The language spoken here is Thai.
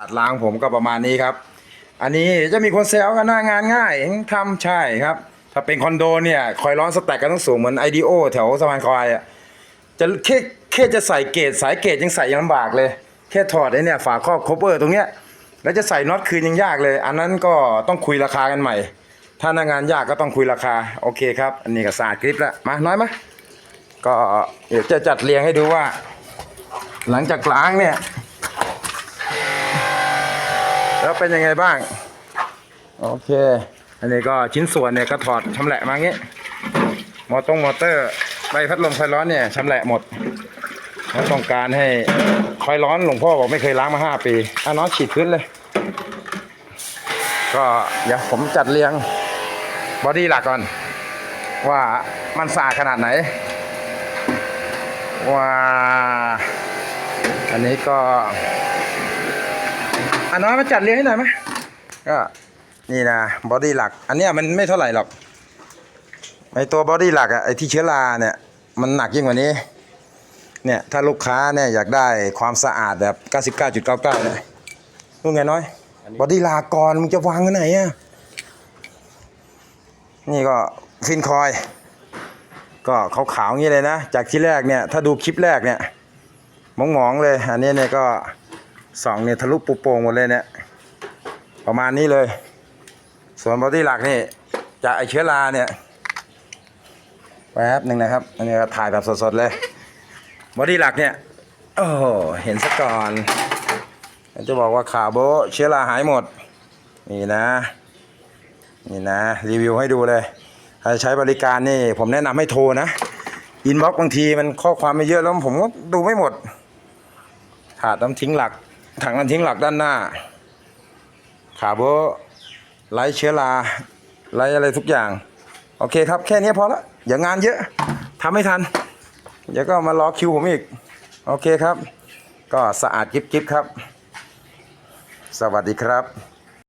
อัดล้างผมก็ประมาณนี้ครับ อันนี้จะมีคนแซวกันหน้างานง่ายเองทำใช่ครับ ถ้าเป็นคอนโดเนี่ยคอยร้อนสแต็กกันต้องสูงเหมือนไอดีโอแถวสะพานควายอะจะแค่แค่จะใส่เกจสายเกจยังใส่ยังลำบากเลย แค่ถอดไอ้เนี่ยฝาครอบคบเปอร์ตรงเนี้ยแล้วจะใส่น็อตคืนยังยากเลย อันนั้นก็ต้องคุยราคากันใหม่ ถ้าหน้างานยากก็ต้องคุยราคาโอเคครับ อันนี้ก็สะอาดกริปล้วมาน้อยมะก็เดี๋ยวจะจัดเรียงให้ดูว่า หลังจากล้างเนี่ย แล้วเป็นยังไงบ้าง โอเค อันนี้ก็ชิ้นส่วนเนี่ยก็ถอดชำแหละมางี้ มอตงมอเตอร์ใบพัดลมไฟร้อนเนี่ยชำแหละหมดแล้วต้องการให้ไฟร้อนหลวงพ่อบอกไม่เคยล้างมาห้าปีอะน้องฉีดพื้นเลย ก็เดี๋ยวผมจัดเรียงบอดี้หลักก่อน ว่ามันสะอาดขนาดไหน ว่า อันนี้ก็ อันน้อยมาจัดเรียงให้หน่อยไหมก็นี่นะบอดี้หลัก อันเนี้ยมันไม่เท่าไหร่หรอกไอตัวบอดี้หลักอะไอที่เชื้อราเนี่ยมันหนักยิ่งกว่านี้เนี่ยถ้าลูกค้าเนี่ยอยากได้ความสะอาดแบบ 99.99เนี่ยนู่นไงน้อยบอดี้ลากรมึงจะวางไว้ไหนอะนี่ก็ฟินคอย ก็ขาวๆอย่างนี้เลยนะ จากที่แรกเนี่ยถ้าดูคลิปแรกเนี่ยมองๆเลย อันนี้เนี่ยก็ สองเนี่ยทะลุปุโป่งหมดเลยเนี่ย ประมาณนี้เลย ส่วนบอดี้หลักนี่จากไอเชื้อราเนี่ยแป๊บหนึ่งนะครับอันนี้ก็ถ่ายแบบสดๆเลยบอดี้หลักเนี่ยโอ้โหเห็นซะก่อนจะบอกว่าขาโบเชื้อราหายหมด นี่นะ นี่นะ รีวิวให้ดูเลยถ้าใช้บริการนี่ ผมแนะนำให้โทรนะอินบ็อกบางทีมันข้อความไม่เยอะแล้วผมก็ดูไม่หมด ถาดน้ำทิ้งหลัก ถังน้ำทิ้งหลักด้านหน้า ขาโบไล่เชื้อราไล่อะไรทุกอย่าง โอเคครับ แค่นี้พอละอย่างงานเยอะทำไม่ทัน เดี๋ยวก็มารอคิวผมอีก โอเคครับ ก็สะอาดกิ๊บๆครับ สวัสดีครับ